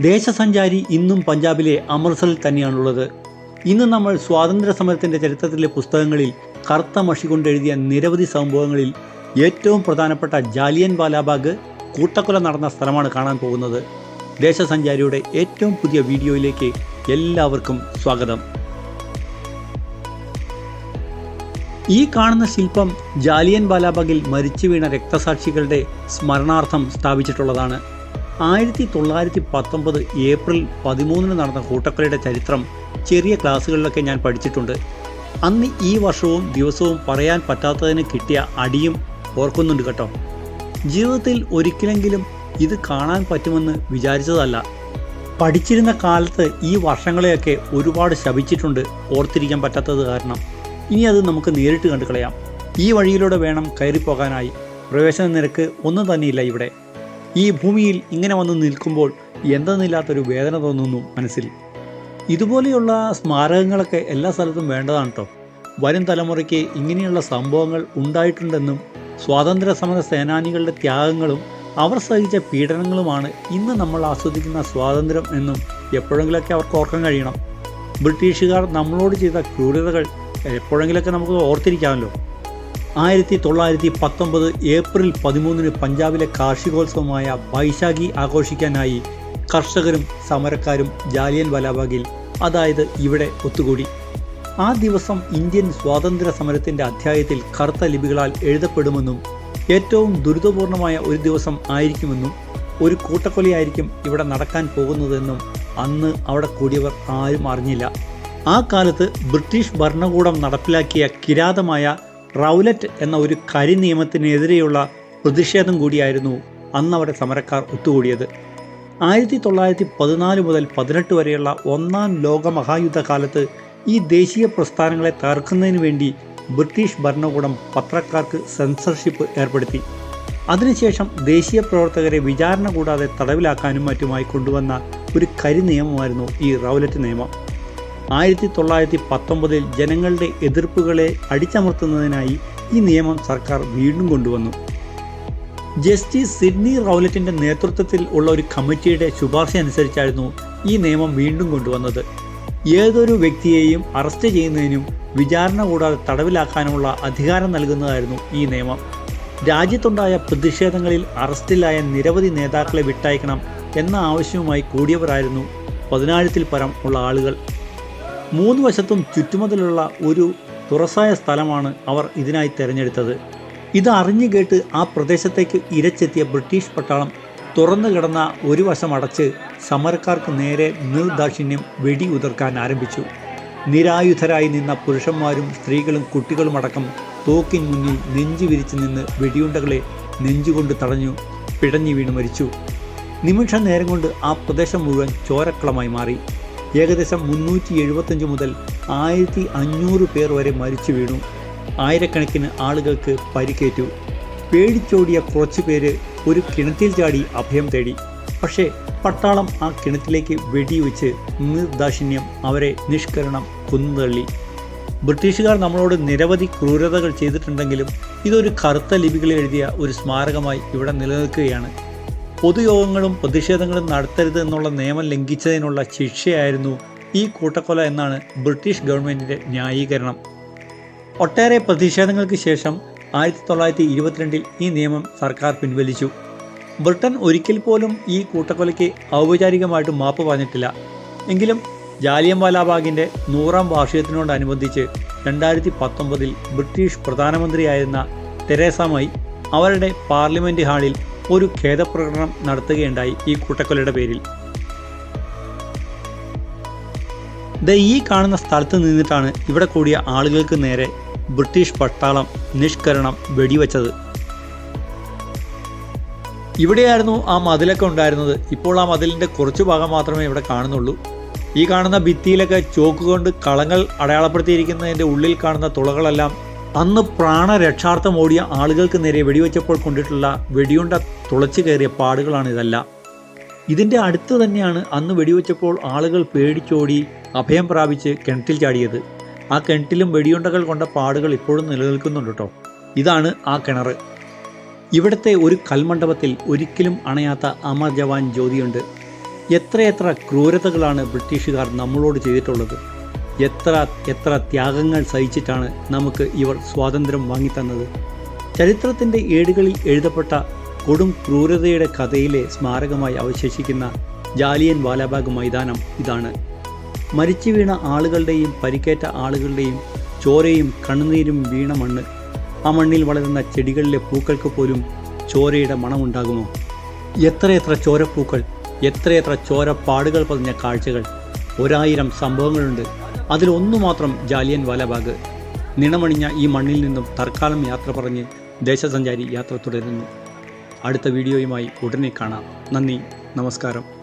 ദേശസഞ്ചാരി ഇന്നും പഞ്ചാബിലെ അമൃത്സറിൽ തന്നെയാണുള്ളത്. ഇന്ന് നമ്മൾ സ്വാതന്ത്ര്യ സമരത്തിന്റെ ചരിത്രത്തിലെ പുസ്തകങ്ങളിൽ കറുത്ത മഷി കൊണ്ടെഴുതിയ നിരവധി സംഭവങ്ങളിൽ ഏറ്റവും പ്രധാനപ്പെട്ട ജാലിയൻ വാലാബാഗ് കൂട്ടക്കൊല നടന്ന സ്ഥലമാണ് കാണാൻ പോകുന്നത്. ദേശസഞ്ചാരിയുടെ ഏറ്റവും പുതിയ വീഡിയോയിലേക്ക് എല്ലാവർക്കും സ്വാഗതം. ഈ കാണുന്ന ശില്പം ജാലിയൻ വാലാബാഗിൽ മരിച്ചു വീണ രക്തസാക്ഷികളുടെ സ്മരണാർത്ഥം സ്ഥാപിച്ചിട്ടുള്ളതാണ്. ആയിരത്തി തൊള്ളായിരത്തി പത്തൊമ്പത് ഏപ്രിൽ പതിമൂന്നിന് നടന്ന കൂട്ടക്കൊലയുടെ ചരിത്രം ചെറിയ ക്ലാസ്സുകളിലൊക്കെ ഞാൻ പഠിച്ചിട്ടുണ്ട്. അന്ന് ഈ വർഷവും ദിവസവും പറയാൻ പറ്റാത്തതിന് കിട്ടിയ അടിയും ഓർക്കുന്നുണ്ട് കേട്ടോ. ജീവിതത്തിൽ ഒരിക്കലെങ്കിലും ഇത് കാണാൻ പറ്റുമെന്ന് വിചാരിച്ചതല്ല. പഠിച്ചിരുന്ന കാലത്ത് ഈ വർഷങ്ങളെയൊക്കെ ഒരുപാട് ശപിച്ചിട്ടുണ്ട് ഓർത്തിരിക്കാൻ പറ്റാത്തത് കാരണം. ഇനി അത് നമുക്ക് നേരിട്ട് കണ്ടു കളയാം ഈ വഴിയിലൂടെ വേണം കയറിപ്പോകാനായി. പ്രവേശന നിരക്ക് ഒന്നും തന്നെയില്ല ഇവിടെ. ഈ ഭൂമിയിൽ ഇങ്ങനെ വന്ന് നിൽക്കുമ്പോൾ എന്തെന്നില്ലാത്തൊരു വേദന തോന്നുന്നു മനസ്സിൽ. ഇതുപോലെയുള്ള സ്മാരകങ്ങളൊക്കെ എല്ലാ സ്ഥലത്തും വേണ്ടതാണ് കേട്ടോ വരും തലമുറയ്ക്ക് ഇങ്ങനെയുള്ള സംഭവങ്ങൾ ഉണ്ടായിട്ടുണ്ടെന്നും സ്വാതന്ത്ര്യ സമര സേനാനികളുടെ ത്യാഗങ്ങളും അവർ സഹിച്ച പീഡനങ്ങളുമാണ് ഇന്ന് നമ്മൾ ആസ്വദിക്കുന്ന സ്വാതന്ത്ര്യം എന്നും എപ്പോഴെങ്കിലൊക്കെ അവർക്ക് ഓർക്കാൻ കഴിയണം. ബ്രിട്ടീഷുകാർ നമ്മളോട് ചെയ്ത ക്രൂരതകൾ എപ്പോഴെങ്കിലൊക്കെ നമുക്ക് ഓർത്തിരിക്കാമല്ലോ. ആയിരത്തി തൊള്ളായിരത്തി പത്തൊമ്പത് ഏപ്രിൽ പതിമൂന്നിന് പഞ്ചാബിലെ കാർഷികോത്സവമായ വൈശാഖി ആഘോഷിക്കാനായി കർഷകരും സമരക്കാരും ജാലിയൻ വലാബാഗിൽ അതായത് ഇവിടെ ഒത്തുകൂടി. ആ ദിവസം ഇന്ത്യൻ സ്വാതന്ത്ര്യ സമരത്തിന്റെ അധ്യായത്തിൽ കറുത്ത ലിപികളാൽ എഴുതപ്പെടുമെന്നും ഏറ്റവും ദുരിതപൂർണമായ ഒരു ദിവസം ആയിരിക്കുമെന്നും ഒരു കൂട്ടക്കൊലയായിരിക്കും ഇവിടെ നടക്കാൻ പോകുന്നതെന്നും അന്ന് അവിടെ കൂടിയവർ ആരും അറിഞ്ഞില്ല. ആ കാലത്ത് ബ്രിട്ടീഷ് ഭരണകൂടം നടപ്പിലാക്കിയ കിരാതമായ റൗലറ്റ് എന്ന ഒരു കരി നിയമത്തിനെതിരെയുള്ള പ്രതിഷേധം കൂടിയായിരുന്നു അന്ന് അവിടെ സമരക്കാർ ഒത്തുകൂടിയത്. ആയിരത്തി തൊള്ളായിരത്തി പതിനാല് മുതൽ പതിനെട്ട് വരെയുള്ള ഒന്നാം ലോക മഹായുദ്ധകാലത്ത് ഈ ദേശീയ പ്രസ്ഥാനങ്ങളെ തകർക്കുന്നതിന് വേണ്ടി ബ്രിട്ടീഷ് ഭരണകൂടം പത്രക്കാർക്ക് സെൻസർഷിപ്പ് ഏർപ്പെടുത്തി. അതിനുശേഷം ദേശീയ പ്രവർത്തകരെ വിചാരണ കൂടാതെ തടവിലാക്കാനും മറ്റുമായി കൊണ്ടുവന്ന ഒരു കരി നിയമമായിരുന്നു ഈ റൗലറ്റ് നിയമം. ആയിരത്തി തൊള്ളായിരത്തി പത്തൊമ്പതിൽ ജനങ്ങളുടെ എതിർപ്പുകളെ അടിച്ചമർത്തുന്നതിനായി ഈ നിയമം സർക്കാർ വീണ്ടും കൊണ്ടുവന്നു. ജസ്റ്റിസ് സിഡ്നി റൗലറ്റിന്റെ നേതൃത്വത്തിൽ ഉള്ള ഒരു കമ്മിറ്റിയുടെ ശുപാർശ അനുസരിച്ചായിരുന്നു ഈ നിയമം വീണ്ടും കൊണ്ടുവന്നത്. ഏതൊരു വ്യക്തിയെയും അറസ്റ്റ് ചെയ്യുന്നതിനും വിചാരണ കൂടാതെ തടവിലാക്കാനുമുള്ള അധികാരം നൽകുന്നതായിരുന്നു ഈ നിയമം. രാജ്യത്തുണ്ടായ പ്രതിഷേധങ്ങളിൽ അറസ്റ്റിലായ നിരവധി നേതാക്കളെ വിട്ടയക്കണം എന്ന ആവശ്യവുമായി കൂടിയവരായിരുന്നു പതിനായിരത്തിൽ പരം ഉള്ള ആളുകൾ. മൂന്ന് വശത്തും ചുറ്റുമതിലുള്ള ഒരു തുറസായ സ്ഥലമാണ് അവർ ഇതിനായി തിരഞ്ഞെടുത്തത്. ഇത് അറിഞ്ഞു കേട്ട് ആ പ്രദേശത്തേക്ക് ഇരച്ചെത്തിയ ബ്രിട്ടീഷ് പട്ടാളം തുറന്നു കിടന്ന ഒരു വശം അടച്ച് സമരക്കാർക്ക് നേരെ നിർദാക്ഷിണ്യം വെടി ഉതിർക്കാൻ ആരംഭിച്ചു. നിരായുധരായി നിന്ന പുരുഷന്മാരും സ്ത്രീകളും കുട്ടികളുമടക്കം തോക്കിൻ മുന്നിൽ നെഞ്ചു വിരിച്ചു നിന്ന് വെടിയുണ്ടകളെ നെഞ്ചുകൊണ്ട് തടഞ്ഞു പിടഞ്ഞു വീണ് മരിച്ചു. നിമിഷ നേരം കൊണ്ട് ആ പ്രദേശം മുഴുവൻ ചോരക്കളമായി മാറി. ഏകദേശം മുന്നൂറ്റി എഴുപത്തഞ്ച് മുതൽ ആയിരത്തി അഞ്ഞൂറ് പേർ വരെ മരിച്ചു വീണു. ആയിരക്കണക്കിന് ആളുകൾക്ക് പരിക്കേറ്റു. പേടിച്ചോടിയ കുറച്ചു പേര് ഒരു കിണറ്റിൽ ചാടി അഭയം തേടി. പക്ഷേ പട്ടാളം ആ കിണറ്റിലേക്ക് വെടിവെച്ച് നിർദാക്ഷിണ്യം അവരെ നിഷ്കരണം കുന്നുതള്ളി ബ്രിട്ടീഷുകാർ നമ്മളോട് നിരവധി ക്രൂരതകൾ ചെയ്തിട്ടുണ്ടെങ്കിലും ഇതൊരു കറുത്ത ലിപികളിൽ എഴുതിയ ഒരു സ്മാരകമായി ഇവിടെ നിലനിൽക്കുകയാണ്. പൊതുയോഗങ്ങളും പ്രതിഷേധങ്ങളും നടത്തരുത് എന്നുള്ള നിയമം ലംഘിച്ചതിനുള്ള ശിക്ഷയായിരുന്നു ഈ കൂട്ടക്കൊല എന്നാണ് ബ്രിട്ടീഷ് ഗവൺമെന്റിന്റെ ന്യായീകരണം. ഒട്ടേറെ പ്രതിഷേധങ്ങൾക്ക് ശേഷം ആയിരത്തി തൊള്ളായിരത്തി ഇരുപത്തിരണ്ടിൽ ഈ നിയമം സർക്കാർ പിൻവലിച്ചു. ബ്രിട്ടൻ ഒരിക്കൽ പോലും ഈ കൂട്ടക്കൊലയ്ക്ക് ഔപചാരികമായിട്ട് മാപ്പ് പറഞ്ഞിട്ടില്ല. എങ്കിലും ജാലിയംവാലാബാഗിന്റെ നൂറാം വാർഷികത്തിനോടനുബന്ധിച്ച് രണ്ടായിരത്തി പത്തൊമ്പതിൽ ബ്രിട്ടീഷ് പ്രധാനമന്ത്രിയായിരുന്ന തെരേസ മൈ അവരുടെ പാർലമെന്റ് ഹാളിൽ ഒരു ഖേദപ്രകടനം നടത്തുകയുണ്ടായി ഈ കൂട്ടക്കൊലയുടെ പേരിൽ. ദ ഈ കാണുന്ന സ്ഥലത്ത് നിന്നിട്ടാണ് ഇവിടെ കൂടിയ ആളുകൾക്ക് നേരെ ബ്രിട്ടീഷ് പട്ടാളം നിഷ്കരണം വെടിവെച്ചത്. ഇവിടെയായിരുന്നു ആ മതിലൊക്കെ ഉണ്ടായിരുന്നത്. ഇപ്പോൾ ആ മതിലിന്റെ കുറച്ച് ഭാഗം മാത്രമേ ഇവിടെ കാണുന്നുള്ളൂ. ഈ കാണുന്ന ഭിത്തിയിലൊക്കെ ചോക്ക് കൊണ്ട് കളങ്ങൾ അടയാളപ്പെടുത്തിയിരിക്കുന്നതിന്റെ ഉള്ളിൽ കാണുന്ന തുളകളെല്ലാം അന്ന് പ്രാണരക്ഷാർത്ഥം ഓടിയ ആളുകൾക്ക് നേരെ വെടിവെച്ചപ്പോൾ കൊണ്ടിട്ടുള്ള വെടിയുണ്ട തുളച്ചു കയറിയ പാടുകളാണ് ഇതെല്ലാം. ഇതിന്റെ അടുത്ത് തന്നെയാണ് അന്ന് വെടിവെച്ചപ്പോൾ ആളുകൾ പേടിച്ചോടി അഭയം പ്രാപിച്ച് കിണറ്റിൽ ചാടിയത്. ആ കിണറ്റിലും വെടിയുണ്ടകൾ കൊണ്ട പാടുകൾ ഇപ്പോഴും നിലനിൽക്കുന്നുണ്ട് കേട്ടോ. ഇതാണ് ആ കിണർ. ഇവിടുത്തെ ഒരു കൽമണ്ഡപത്തിൽ ഒരിക്കലും അണയാത്ത അമർ ജവാൻ ജ്യോതിയുണ്ട്. എത്രയെത്ര ക്രൂരതകളാണ് ബ്രിട്ടീഷുകാർ നമ്മളോട് ചെയ്തിട്ടുള്ളത്. എത്ര എത്ര ത്യാഗങ്ങൾ സഹിച്ചിട്ടാണ് നമുക്ക് ഇവർ സ്വാതന്ത്ര്യം വാങ്ങിത്തന്നത്? ചരിത്രത്തിന്റെ ഏടുകളിൽ എഴുതപ്പെട്ട കൊടും ക്രൂരതയുടെ കഥയിലെ സ്മാരകമായി അവശേഷിക്കുന്ന ജാലിയൻ വാലാബാഗ് മൈതാനം ഇതാണ്. മരിച്ചു വീണ ആളുകളുടെയും പരിക്കേറ്റ ആളുകളുടെയും ചോരയും കണ്ണുനീരും വീണ മണ്ണ്. ആ മണ്ണിൽ വളരുന്ന ചെടികളിലെ പൂക്കൾക്ക് പോലും ചോരയുടെ മണമുണ്ടാകുമോ? എത്രയെത്ര ചോരപ്പൂക്കൾ എത്രയെത്ര ചോരപ്പാടുകൾ പതിഞ്ഞ കാഴ്ചകൾ. ഒരായിരം സംഭവങ്ങളുണ്ട്. അതിലൊന്നു മാത്രം ജാലിയൻ വാലാബാഗ്. നിണമണിഞ്ഞ ഈ മണ്ണിൽ നിന്നും തൽക്കാലം യാത്ര പറഞ്ഞ് ദേശസഞ്ചാരി യാത്ര തുടരുന്നു. അടുത്ത വീഡിയോയുമായി ഉടനെ കാണാം. നന്ദി നമസ്കാരം.